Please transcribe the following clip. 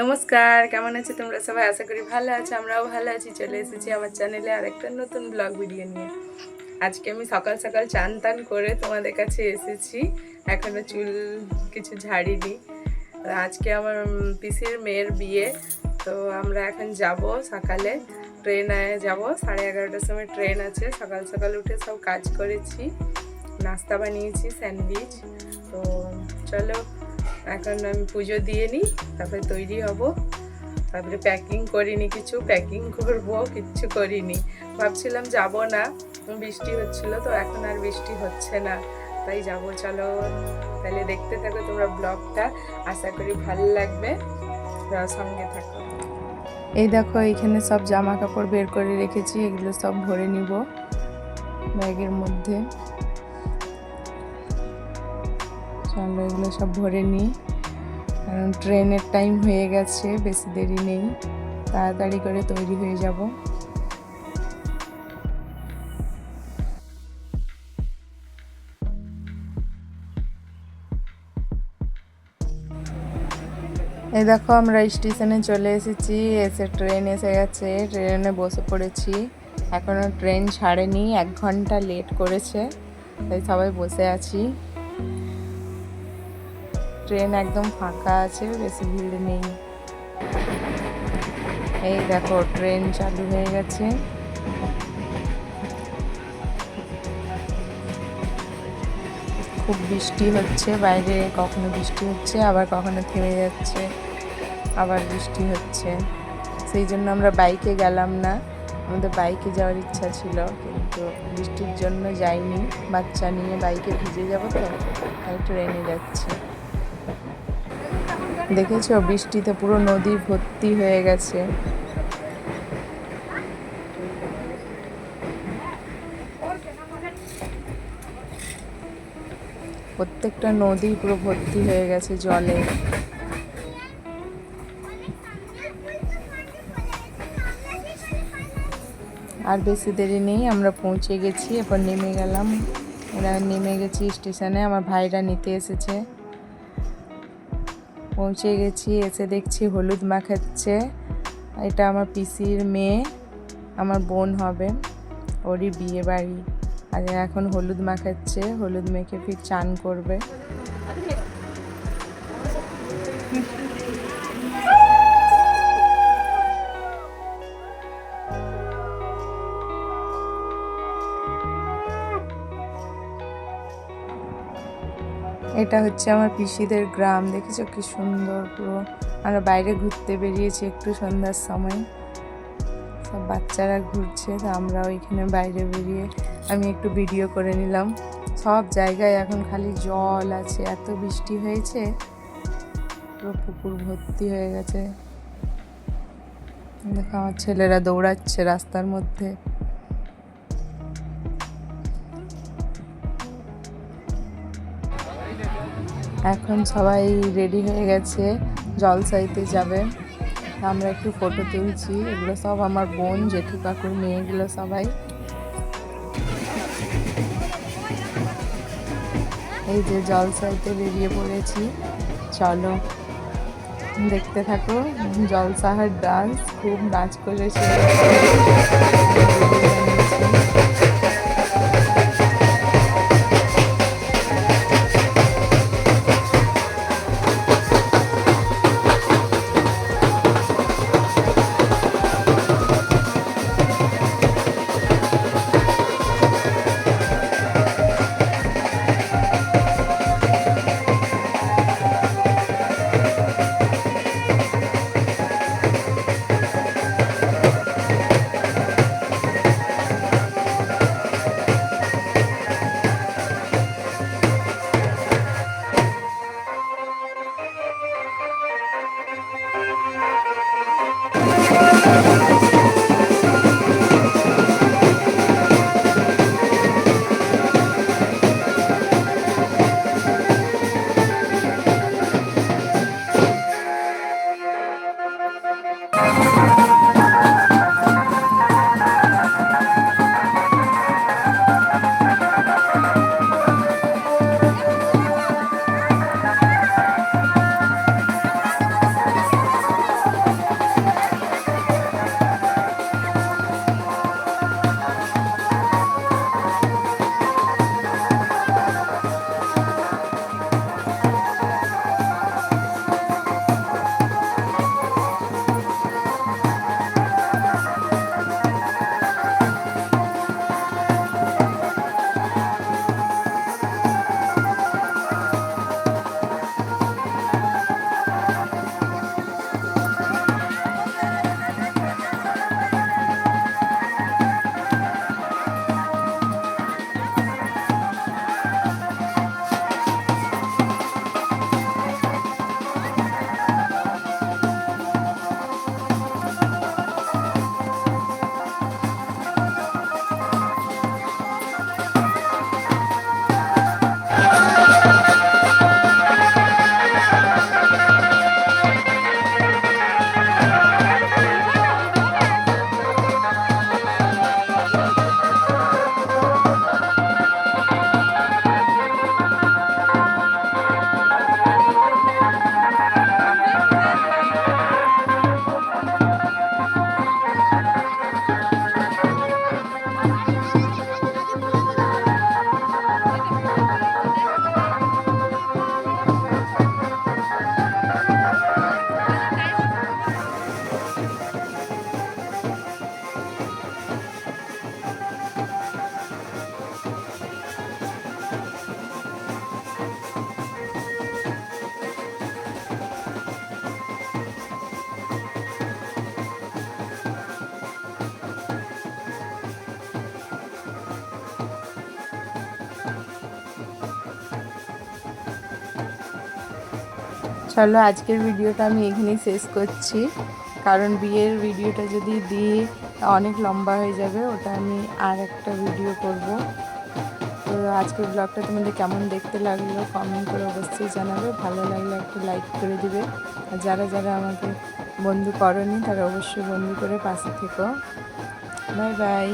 নমস্কার, কেমন আছে তোমরা সবাই? আশা করি ভালো আছো, আমরাও ভালো আছি। চলে এসেছি আমার চ্যানেলে আর একটা নতুন ব্লগ ভিডিও নিয়ে। আজকে আমি সকাল সকাল চান টান করে তোমাদের কাছে এসেছি। এখনও চুল কিছু ঝাড়িনি। আজকে আমার পিসির মেয়ের বিয়ে, তো আমরা এখন যাব সকালে। ট্রেনে যাব, সাড়ে এগারোটার সময় ট্রেন আছে। সকাল সকাল উঠে সব কাজ করেছি। নাস্তা বানিয়েছি, স্যান্ডউইচ। তো চলো এখন আমি পুজো দিয়ে নিই, তারপরে তৈরি হব। তারপরে প্যাকিং করিনি কিছু প্যাকিং করব, কিচ্ছু করিনি। ভাবছিলাম যাব না, বৃষ্টি হচ্ছিল তো এখন আর বৃষ্টি হচ্ছে না। তাই যাব, চলো। তাহলে দেখতে থাকো তোমরা ব্লগটা, আশা করি ভালো লাগবে। সঙ্গে থাকো। এই দেখো, এখানে সব জামা কাপড় বের করে রেখেছি, এগুলো সব ভরে নিব ব্যাগের মধ্যে। চলো এগুলো সব ভরে নিই। কারণ ট্রেনের টাইম হয়ে গেছে, বেশি দেরি নেই। তাড়াতাড়ি করে তৈরি হয়ে যাব। এই দেখো, আমরা স্টেশনে চলে এসেছি। এসে ট্রেন এসে গেছে। ট্রেনে বসে পড়েছি। এখনও ট্রেন ছাড়েনি। এক ঘণ্টা লেট করেছে। তাই সবাই বসে আছি। ট্রেন একদম ফাঁকা আছে, বেশি ভিড় নেই। এই দেখো, ট্রেন চালু হয়ে গেছে। খুব বৃষ্টি হচ্ছে, বাইরে কখনো বৃষ্টি হচ্ছে, আবার কখনো থেমে যাচ্ছে, আবার বৃষ্টি হচ্ছে। সেই জন্য আমরা বাইকে গেলাম না, আমাদের বাইকে যাওয়ার ইচ্ছা ছিল, কিন্তু বৃষ্টির জন্য যাইনি, বাচ্চা নিয়ে বাইকে ভিজে যাব তো, তাই ট্রেনে যাচ্ছি। দেখেছ? বৃষ্টিতে পুরো নদী ভর্তি হয়ে গেছে। প্রত্যেকটা নদী পুরো ভর্তি হয়ে গেছে জলে। আর বেশি দেরি নেই, আমরা পৌঁছে গেছি, এরপর নেমে গেলাম। এরা নেমে গেছি স্টেশনে, আমার ভাইরা নিতে এসেছে। পৌঁছে গেছি, এসে দেখছি হলুদ মাখাচ্ছে। এটা আমার পিসির মেয়ে, আমার বোন হবে, ওরই বিয়ে বাড়ি। আর এখন হলুদ মাখাচ্ছে, হলুদ মেখে ফির চান করবে। এটা হচ্ছে আমার পিসিদের গ্রাম। দেখেছ কি সুন্দর পুরো। আমরা বাইরে ঘুরতে বেরিয়েছি একটু সন্ধ্যার সময়। সব বাচ্চারা ঘুরছে, তো আমরা ওইখানে বাইরে বেরিয়ে আমি একটু ভিডিও করে নিলাম। সব জায়গায় এখন খালি জল আছে, এত বৃষ্টি হয়েছে। পুরো পুকুর ভর্তি হয়ে গেছে। দেখো আমার ছেলেরা দৌড়াচ্ছে রাস্তার মধ্যে। এখন সবাই রেডি হয়ে গেছে জলসাইতে যাবে। আমরা একটু ফটো তুলছি, এগুলো সব আমার বোন জেঠু কাকুর মেয়েগুলো সবাই। এই যে জলসাইতে বেরিয়ে পড়েছি, চলো। দেখতে থাকো, জলসাহার ডান্স খুব নাচ করেছে। চলো, আজকের ভিডিওটা আমি এখানেই শেষ করছি। কারণ বিয়ের ভিডিওটা যদি দিই অনেক লম্বা হয়ে যাবে, ওটা আমি আর একটা ভিডিও করব। তো আজকের ব্লগটা তোমাদের কেমন দেখতে লাগল কমেন্ট করে অবশ্যই জানাবে। ভালো লাগলে একটা লাইক করে দিবে। আর যারা যারা আমাকে বন্ধু করনি, তারা অবশ্যই বন্ধু করে পাশে থেকো। Bye bye.